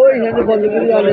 ওই হেঁটে বন্ধ করে জানে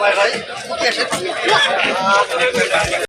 ভাই ভাই